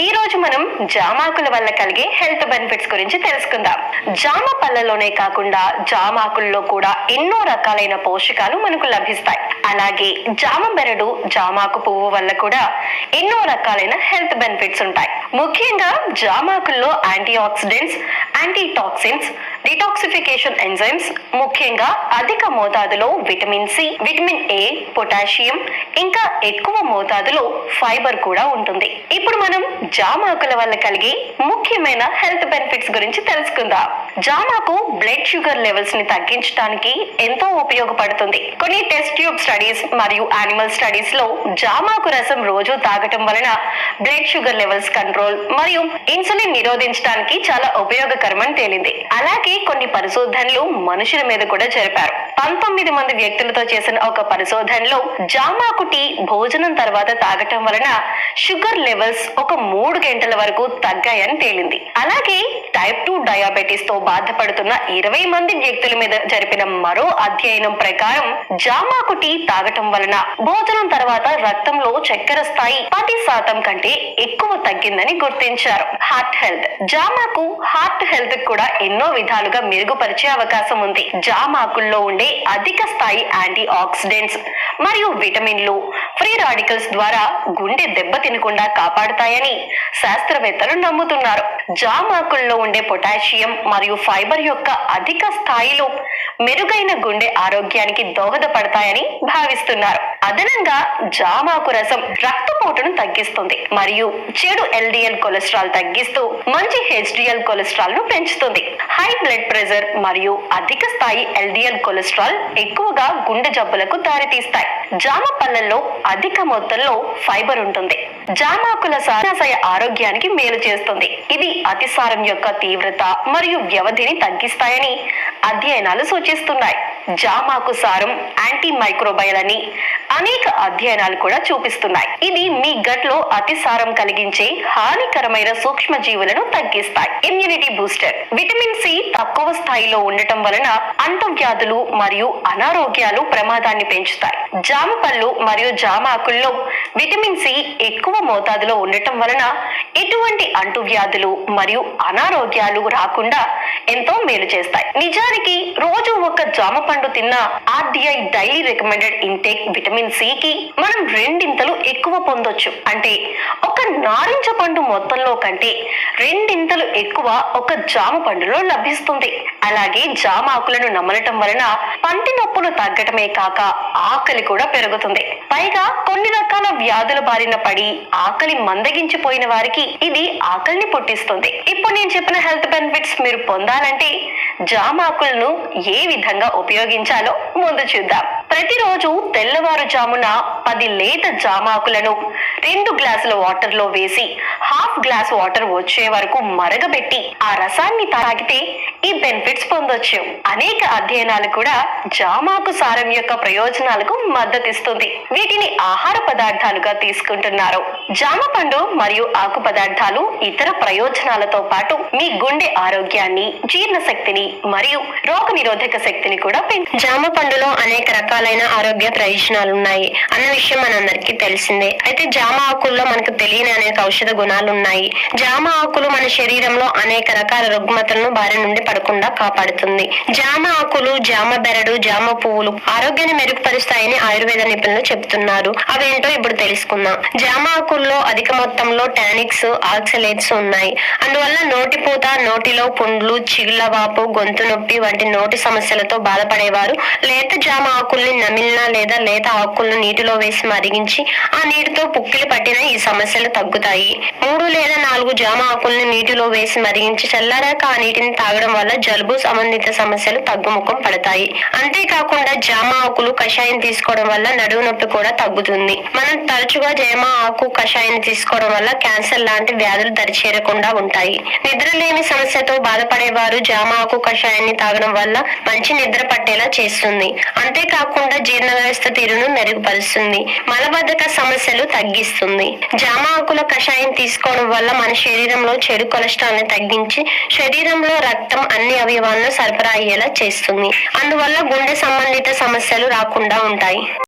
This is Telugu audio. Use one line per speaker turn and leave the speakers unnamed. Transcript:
ఈ రోజు మనం జామాకుల వల్ల కలిగే హెల్త్ బెనిఫిట్స్ గురించి తెలుసుకుందాం. జామ పళ్ళలోనే కాకుండా జామాకుల్లో కూడా ఎన్నో రకాలైన పోషకాలు మనకు లభిస్తాయి. అలాగే జామ బెరడు జామాకు పువ్వు వల్ల కూడా ఎన్నో రకాలైన హెల్త్ బెనిఫిట్స్ ఉంటాయి. ముఖ్యంగా జామాకుల్లో antioxidants antitoxins detoxification enzymes ముఖ్యంగా అధిక మోతాదులో vitamin C vitamin A potassium ఇంకా ఎక్కువ మోతాదులో ఫైబర్ కూడా ఉంటుంది. ఇప్పుడు మనం జామాకుల వల్ల కలిగే ముఖ్యమైన హెల్త్ బెనిఫిట్స్ గురించి తెలుసుకుందాం. జామాకు బ్లడ్ షుగర్ లెవెల్స్ని తగ్గించడానికి ఎంతో ఉపయోగపడుతుంది. కొన్ని టెస్ట్ ట్యూబ్ స్టడీస్ మరియు యానిమల్ స్టడీస్లో జామాకు రసం రోజు తాగటం వలన బ్లడ్ షుగర్ లెవెల్స్ కంట్రోల్ మరియు ఇన్సులిన్ నిరోధించడానికి చాలా ఉపయోగకరమని తేలింది. అలాగే కొన్ని పరిశోధనలు మనుషుల మీద కూడా జరిపారు. పంతొమ్మిది మంది వ్యక్తులతో చేసిన ఒక పరిశోధనలో జామాకు టీ భోజనం తర్వాత తాగటం వలన షుగర్ లెవెల్స్ ఒక మూడు గంటల వరకు తగ్గాయని తేలింది. అలాగే టైప్ టూ డయాబెటీస్తో బాధపడుతున్న ఇరవై మంది వ్యక్తుల మీద జరిపిన మరో అధ్యయనం ప్రకారం జామాకు టీ తాగటం వలన భోజనం తర్వాత రక్తంలో చక్కెర స్థాయి పది శాతం కంటే ఎక్కువ తగ్గిందని గుర్తించారు. Heart health. జామాకు హార్ట్ హెల్త్ కూడా ఎన్నో విధాలుగా మెరుగుపరిచే అవకాశం ఉంది. జామాకుల్లో ఉండే అధిక స్థాయి యాంటీ ఆక్సిడెంట్స్ మరియు విటమిన్లు. ఫ్రీ రాడికల్స్ ద్వారా గుండె దెబ్బ తినకుండా కాపాడుతాయని శాస్త్రవేత్తలు నమ్ముతున్నారు. జామాకుల్లో ఉండే పొటాషియం మరియు ఫైబర్ యొక్క అధిక స్థాయిలో మెరుగైన గుండె ఆరోగ్యానికి దోహదపడతాయని భావిస్తున్నారు. అదనంగా జామాకు రసం రక్తపోటును తగ్గిస్తుంది మరియు చెడు ఎల్డిఎల్ కొలెస్ట్రాల్ తగ్గిస్తూ మంచి హెచ్డిఎల్ కొలెస్ట్రాల్ను పెంచుతుంది. హై బ్లడ్ ప్రెషర్ మరియు అధిక స్థాయి ఎల్డిఎల్ కొలెస్ట్రాల్ ఎక్కువగా గుండె జబ్బులకు దారితీస్తాయి. జామ పళ్ళల్లో అధిక మొత్తంలో ఫైబర్ ఉంటుంది. జామాకుల సారాశయ ఆరోగ్యానికి మేలు చేస్తుంది. ఇది అతిసారం యొక్క తీవ్రత మరియు వ్యవధిని తగ్గిస్తాయని అధ్యయనాలు సూచిస్తున్నాయి. జామాకు సారం యాంటీ మైక్రోబయల్ అని అనేక అధ్యయనాలు కూడా చూపిస్తున్నాయి. ఇది మీ గట్లో అతిసారం కలిగించే హానికరమైన సూక్ష్మ జీవులను తగ్గిస్తాయి. ఇమ్యూనిటీ బూస్టర్ విటమిన్ సి తక్కువ స్థాయిలో ఉండటం వలన అంటువ్యాధులు మరియు అనారోగ్యాలు ప్రమాదాన్ని పెంచుతాయి. జామ పళ్ళు మరియు జామ ఆకుల్లో విటమిన్ సి ఎక్కువ మోతాదులో ఉండటం వలన ఎటువంటి అంటువ్యాధులు మరియు అనారోగ్యాలు రాకుండా ఎంతో మేలు చేస్తాయి. నిజానికి రోజు ఒక జామ పండు తిన్న RDI daily recommended intake vitamin C కి మనం రెండింతలు ఎక్కువ పొందొచ్చు. అంటే ఒక నారింజ పండు మొత్తంలో కంటే రెండింతలు ఎక్కువ ఒక జామ పండులో లభిస్తుంది. అలాగే జామ ఆకులను నమలటం వలన పంటి నొప్పులు తగ్గటమే కాక ఆకలి కూడా పెరుగుతుంది. పైగా కొన్ని రకాల వ్యాధుల బారిన పడి ఆకలి మందగించిపోయిన వారికి ఇది ఆకలిని పుట్టిస్తుంది. ఇప్పుడు నేను చెప్పిన హెల్త్ బెనిఫిట్స్ మీరు పొందాలంటే జామాకులను ఏ విధంగా ఉపయోగించాలో ముందు చూద్దాం. ప్రతిరోజు తెల్లవారుజామున పది లేత జామాకులను రెండు గ్లాసుల వాటర్లో వేసి హాఫ్ గ్లాస్ వాటర్ వచ్చే వరకు మరగబెట్టి ఆ రసాన్ని తాగితే ఈ బెనిఫిట్స్ పొందొచ్చు. అనేక అధ్యయనాలు కూడా జామాకు సారం యొక్క ప్రయోజనాలకు మద్దతిస్తుంది. వీటిని ఆహార పదార్థాలుగా తీసుకుంటున్నారు. జామ పండు మరియు ఆకు పదార్థాలు ఇతర ప్రయోజనాలతో పాటు మీ గుండె ఆరోగ్యాన్ని జీర్ణశక్తిని మరియు రోగ నిరోధక శక్తిని కూడా పెంచు
జామ పండులో అనేక రకాలైన ఆరోగ్య ప్రయోజనాలు ఉన్నాయి అన్న విషయం మనందరికీ తెలిసిందే. అయితే జామ ఆకుల్లో మనకు తెలియని అనేక ఔషధ గుణాలు ఉన్నాయి జామ ఆకులు మన శరీరంలో అనేక రకాల రుగ్మతలను బారి నుండి పడకుండా కాపాడుతుంది. జామ ఆకులు జామ బెరడు జామ పువ్వులు ఆరోగ్యాన్ని మెరుగుపరుస్తాయని ఆయుర్వేద నిపుణులు చెప్తున్నారు అవేంటో ఇప్పుడు తెలుసుకుందాం. జామ ఆకుల్లో అధిక మొత్తంలో టానిక్స్ ఆక్సలేట్స్ ఉన్నాయి. అందువల్ల నోటిపూత నోటిలో పుండ్లు చిగుళ్ళవాపు గొంతు నొప్పి వంటి నోటి సమస్యలతో బాధపడేవారు. లేత జామ ఆకుల్ని నమిలిన లేదా లేత ఆకులను నీటిలో వేసి మరిగించి ఆ నీటితో పుక్కిలు పట్టిన ఈ సమస్యలు తగ్గుతాయి. మూడు లేదా నాలుగు జామ ఆకులను నీటిలో వేసి మరిగించి చల్లారాక ఆ నీటిని తాగడం వల్ల జలుబు సంబంధిత సమస్యలు తగ్గుముఖం పడతాయి. అంతేకాకుండా జామ ఆకులు కషాయం తీసుకోవడం వల్ల నడువు నొప్పి కూడా తగ్గుతుంది. మనం తరచుగా జామ ఆకు కషాయం తీసుకోవడం వల్ల క్యాన్సర్ లాంటి వ్యాధులు దరిచేరకుండా ఉంటాయి. నిద్ర లేని సమస్యతో బాధపడేవారు జామ ఆకు కషాయాన్ని తాగడం వల్ల మంచి నిద్ర పట్టేలా చేస్తుంది. అంతేకాకుండా జీర్ణ వ్యవస్థ తీరును మెరుగుపరుస్తుంది. మలబద్ధక సమస్యలు తగ్గిస్తుంది. జామ ఆకుల కషాయం తీసుకోవడం వల్ల మన శరీరంలో చెడు కొలెస్ట్రాల్ని తగ్గించి శరీరంలో రక్తం అన్ని అవయవాలను సరఫరా అయ్యేలా చేస్తుంది. అందువల్ల గుండె సంబంధిత సమస్యలు రాకుండా ఉంటాయి.